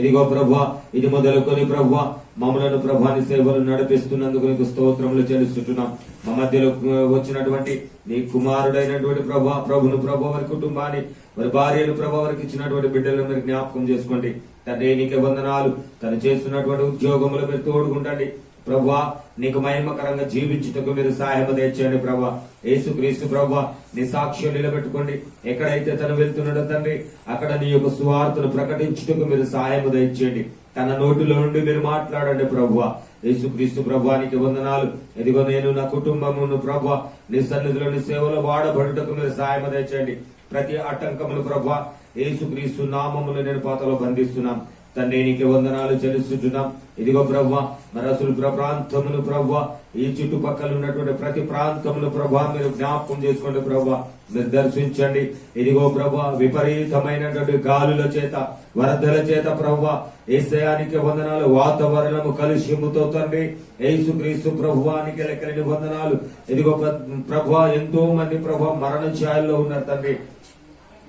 ఇదిగో ప్రభా ఇది మొదలుకొని ప్రభు మమ్మలను ప్రభాని సేవలు నడిపిస్తున్నందుకు నీకు స్తోత్రములు చెల్లిస్తున్నాం. మా మధ్యలో వచ్చినటువంటి నీ కుమారుడైనటువంటి ప్రభా ప్రభును ప్రభు వారి కుటుంబాన్ని వారి భార్యను ప్రభా వారికి ఇచ్చినటువంటి బిడ్డలను మీరు జ్ఞాపకం చేసుకోండి. తండ్రి నీకే వందనాలు. తను చేస్తున్నటువంటి ఉద్యోగములు మీరు తోడుకుంటండి ప్రభా నీకు మహిమకరంగా జీవించుటకు మీరు సహాయం తెచ్చండి ప్రభా యేసుక్రీస్తు ప్రభా నీ సాక్ష్యం నిలబెట్టుకోండి. ఎక్కడైతే తను వెళ్తున్నాడో తండ్రి అక్కడ నీ యొక్క సువార్తను ప్రకటించుటకు మీరు సహాయం తెచ్చండి తన నోటిలో నుండి మీరు మాట్లాడండి ప్రభా యేసుక్రీస్తు ప్రభానికి వందనాలు. ఇదిగో నేను నా కుటుంబమును ప్రభా నీ సన్నిధిలోని సేవలు వాడబడుటకు మీరు సహాయం తెచ్చండి ప్రతి ఆటంకములు ప్రభా యేసుక్రీస్తు నామములు నేను పాతలో బంధిస్తున్నాం. తండ్రి నీకు వందనాలు చెల్లిస్తున్నాం. ఇదిగో ప్రవ్వ మరసులు ప్రాంతములు ప్ర- ప్రవ్వ ఈ చుట్టుపక్కల ఉన్నటువంటి ప్రతి ప్రాంతములు ప్రభా మీరు జ్ఞాపకం చేసుకోండి ప్రభా మీరు దర్శించండి. ఇదిగో ప్రభా విపరీతమైనటువంటి గాలుల చేత వరదల చేత ప్రభా ఏసయానికి వందనాలు. వాతావరణము కలుష్యముతో తండ్రి యేసుక్రీస్తు ప్రభువానికి లెక్కలేని వందనాలు. ఇదిగో ప్రభా ఎంతో మంది ప్రభా మరణ ఛాయల్లో ఉన్నారు తండ్రి.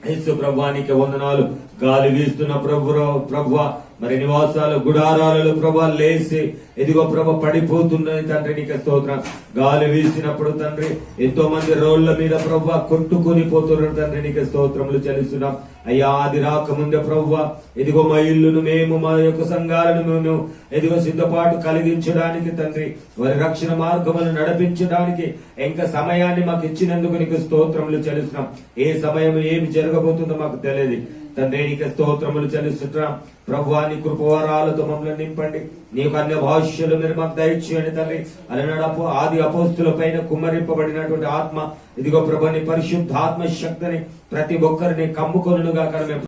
యేసు ప్రభానికి వందనాలు. గాలి వీస్తున్న ప్రభు ప్రభు మరి నివాసాలు గుడారాలలో ప్రభా లేసి ఎదిగో ప్రభ పడిపోతున్నది తండ్రి నీకు స్తోత్రం. గాలి వీసినప్పుడు తండ్రి ఎంతో మంది రోడ్ల మీద ప్రభా కొట్టుకొని పోతున్నారు తండ్రి నీకు స్తోత్రములు చెల్లిస్తున్నాం. అయ్యా అది రాకముందే ప్రవ్వ ఎదిగో మా ఇల్లును మేము మా యొక్క సంఘాలను మేము ఎదిగో సిద్ధపాటు కలిగించడానికి తండ్రి వారి రక్షణ మార్గములను నడిపించడానికి ఇంకా సమయాన్ని మాకు ఇచ్చినందుకు నీకు స్తోత్రములు చెల్లిస్తున్నాం. ఏ సమయం ఏమి జరగబోతుందో మాకు తెలియదు. తండ్రి నీకు స్తోత్రములు చెల్లిస్తున్నాం ప్రభువాని కృపవరాలతో మమ్మల్ని నింపండి. నీకు అన్ని భాష్యలు మీరు మాకు దయచేయండి తండ్రి అలనాడు ఆది అపోస్తుల పైన కుమ్మరింపబడినటువంటి ఆత్మ. ఇదిగో ప్రభుని పరిశుద్ధాత్మ శక్తిని ప్రతి ఒక్కరిని కమ్ముకొనుగా మేము